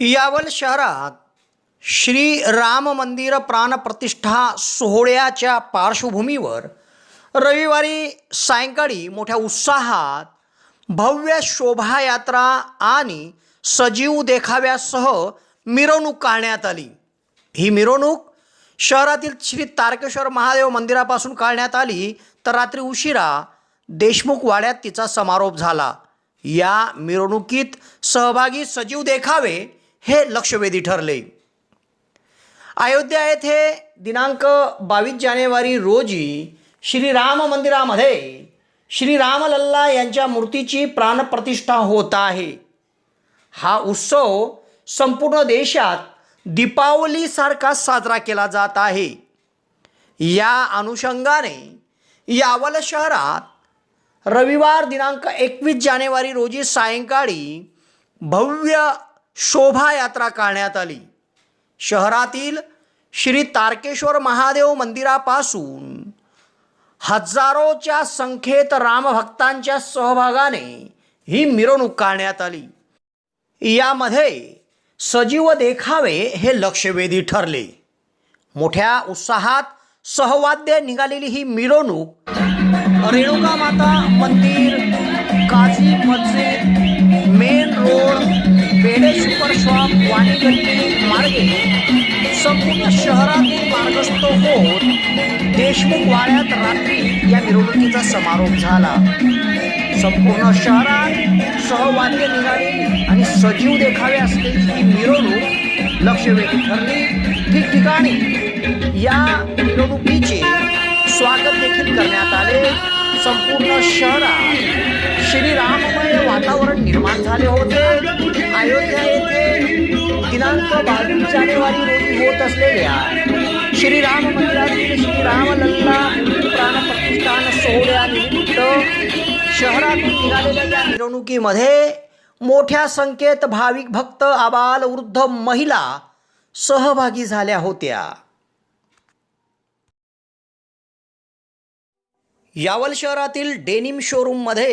यावल शहरात श्री राम मंदिर प्राणप्रतिष्ठा सोहळ्याच्या पार्श्वभूमीवर रविवारी सायंकाळी मोठ्या उत्साहात भव्य शोभायात्रा आणि सजीव देखाव्यासह मिरवणूक काढण्यात आली. ही मिरवणूक शहरातील श्री तारकेश्वर महादेव मंदिरापासून काढण्यात आली तर रात्री उशिरा देशमुख वाड्यात तिचा समारोप झाला. या मिरवणुकीत सहभागी सजीव देखावे हे लक्षवेधी ठरले. अयोध्या येथे दिनांक बावीस जानेवारी रोजी श्रीराम मंदिरामध्ये श्रीरामलल्ला यांच्या मूर्तीची प्राणप्रतिष्ठा होत आहे. हा उत्सव संपूर्ण देशात दीपावलीसारखा साजरा केला जात आहे. या अनुषंगाने यावल शहरात रविवार दिनांक एकवीस जानेवारी रोजी सायंकाळी भव्य शोभायात्रा काढण्यात आली. शहरातील श्री तारकेश्वर महादेव मंदिरापासून हजारोच्या संख्येत रामभक्तांच्या सहभागाने ही मिरवणूक काढण्यात आली. यामध्ये सजीव देखावे हे लक्षवेधी ठरले. मोठ्या उत्साहात सहवाद्य निघालेली ही मिरवणूक रेणुका माता मंदिर काझी मस्जिद मेन रोड सुपर शॉप मार्गे संपूर्ण शहरातील मार्गस्थ होत देशमुख वाड्यात रात्री या मिरवणुकीचा समारोप झाला. संपूर्ण शहरात सहवाद्य निघाली आणि सजीव देखावे असते ही मिरवणूक लक्षवेधी ठरली. ठिकठिकाणी या मिरवणुकीचे स्वागत देखील करण्यात आले. संपूर्ण शहरात श्रीराममय निर्माण झाले होते. अयोध्या येथे दिनांक बावीस जानेवारी रोजी होत असलेल्या श्रीराम मंदिरातील श्रीराम लल्ला प्राणप्रतिष्ठान सोहळ्यानिमित्त शहरातून निघालेल्या या मिरवणुकीमध्ये मोठ्या संख्येत भाविक भक्त आबाल वृद्ध महिला सहभागी झाल्या होत्या. यावल शहरातील डेनिम शोरूममध्ये